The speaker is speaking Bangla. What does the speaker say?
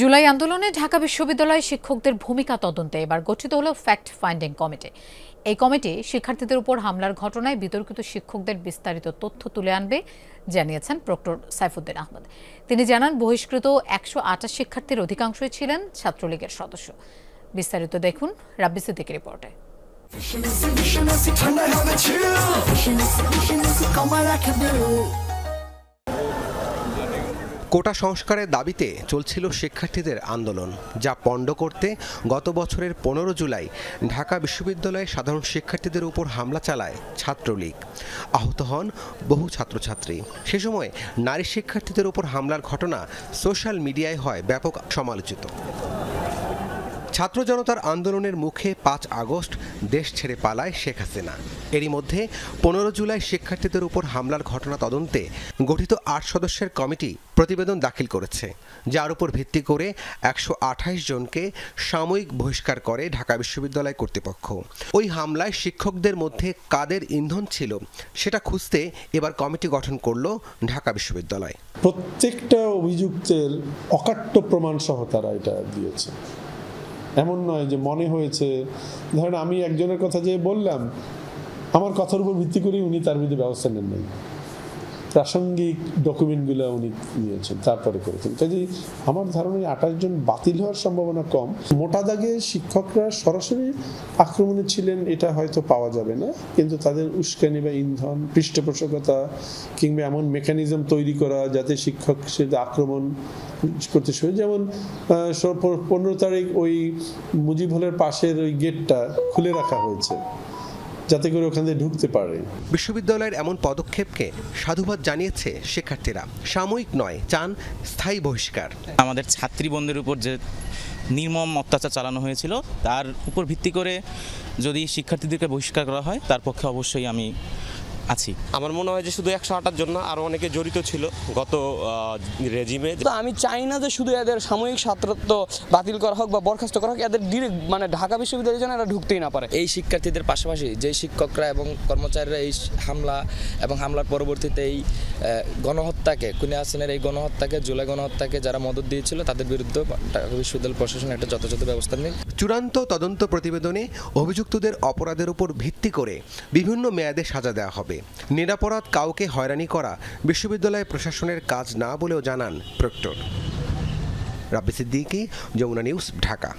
জুলাই আন্দোলনে ঢাকা বিশ্ববিদ্যালয় শিক্ষকদের ভূমিকা তদন্তে এবার গঠিত হলো ফ্যাক্ট ফাইন্ডিং কমিটি এই কমিটি শিক্ষার্থীদের উপর হামলার ঘটনায় বিতর্কিত শিক্ষকদের বিস্তারিত তথ্য তুলে আনবে, জানিয়েছেন প্রক্টর সাইফুদ্দিন আহমদ। তিনি জানান, বহিষ্কৃত একশো আঠাশ শিক্ষার্থীর অধিকাংশই ছিলেন ছাত্রলীগের সদস্য। বিস্তারিত দেখুন রাব্বি সিদ্দিকের রিপোর্টে। Chill কোটা সংস্কারের দাবিতে চলছিল শিক্ষার্থীদের আন্দোলন, যা পণ্ড করতে গত বছরের পনেরো জুলাই ঢাকা বিশ্ববিদ্যালয়ে সাধারণ শিক্ষার্থীদের উপর হামলা চালায় ছাত্রলীগ। আহত হন বহু ছাত্রছাত্রী। সে সময় নারী শিক্ষার্থীদের উপর হামলার ঘটনা সোশ্যাল মিডিয়ায় হয় ব্যাপক সমালোচিত। ছাত্র জনতার আন্দোলনের মুখে পাঁচ আগস্ট দেশ ছেড়ে পালায় শেখ হাসিনা। এরই মধ্যে পনেরো জুলাই শিক্ষার্থীদের উপর হামলার ঘটনা তদন্তে গঠিত আট সদস্যের কমিটি প্রতিবেদন দাখিল করেছে, যার উপর ভিত্তি করে একশো জনকে সাময়িক বহিষ্কার করে ঢাকা বিশ্ববিদ্যালয় কর্তৃপক্ষ। ওই হামলায় শিক্ষকদের মধ্যে কাদের ইন্ধন ছিল সেটা খুঁজতে এবার কমিটি গঠন করল ঢাকা বিশ্ববিদ্যালয়। প্রত্যেকটা অভিযুক্তের অকাট্য প্রমাণ সহ তারা এটা দিয়েছে। এমন নয় যে মনে হয়েছে। ধরেন আমি একজনের কথা যে বললাম, আমার কথার উপর ভিত্তি করে উনি তার বিরুদ্ধে ব্যবস্থা নেন নাই। প্রাসঙ্গিক ডকুমেন্টগুলো উনি নিয়েছেন তারপরে করেছেন। কাজে আমার ধারণায় আঠাশ জন বাতিল হওয়ার সম্ভাবনা কম। মোটা দাগে শিক্ষকরা সরাসরি আক্রমণে ছিলেন, এটা হয়তো পাওয়া যাবে না। কিন্তু তাদের উস্কানি বা ইন্ধন, পৃষ্ঠপোষকতা কিংবা এমন মেকানিজম তৈরি করা যাতে শিক্ষক সেটা আক্রমণ করতে শুরু যেমন স- পনেরো তারিখ ওই মুজিব হলের পাশের ওই গেটটা খুলে রাখা হয়েছে। যাতে করে ওখান দিয়ে ঢুকতে পারে। বিশ্ববিদ্যালয়ের এমন পদক্ষেপকে সাধুবাদ জানিয়েছে শিক্ষার্থীরা। সাময়িক নয় চান স্থায়ী বহিষ্কার। আমাদের ছাত্রী বোনদের উপর যে নির্মম অত্যাচার চালানো হয়েছিল তার উপর ভিত্তি করে যদি শিক্ষার্থীদেরকে বহিষ্কার করা হয় তার পক্ষে অবশ্যই আমি আছি। আমার মনে হয় যে শুধু একশো আটার জন্য আরও অনেকে জড়িত ছিল গত রেজিমে তো আমি চাই না যে শুধু এদের সাময়িক ছাত্রত্ব বাতিল করা হোক বা বরখাস্ত করা হোক এদের ডিরেক্ট মানে ঢাকা বিশ্ববিদ্যালয়ের জন্য এরা ঢুকতেই না পারে। এই শিক্ষার্থীদের পাশাপাশি যে শিক্ষকরা এবং কর্মচারীরা এই হামলা এবং হামলার পরবর্তীতে এই গণহত্যাকে কুনি হাসিনের এই গণহত্যাকে জুলাই গণহত্যাকে যারা মদত দিয়েছিল তাদের বিরুদ্ধে ঢাকা বিশ্ববিদ্যালয় প্রশাসন একটা যথাযথ ব্যবস্থা নিক। চূড়ান্ত তদন্ত প্রতিবেদনে অভিযুক্তদের অপরাধের উপর ভিত্তি করে বিভিন্ন মেয়াদে সাজা দেওয়া হবে। নিরাপরাধ কাউকে হয়রানি করা বিশ্ববিদ্যালয় প্রশাসনের কাজ না বলেও জানান প্রক্টর। রাব্বি সিদ্দিকি, যমুনা নিউজ, ঢাকা।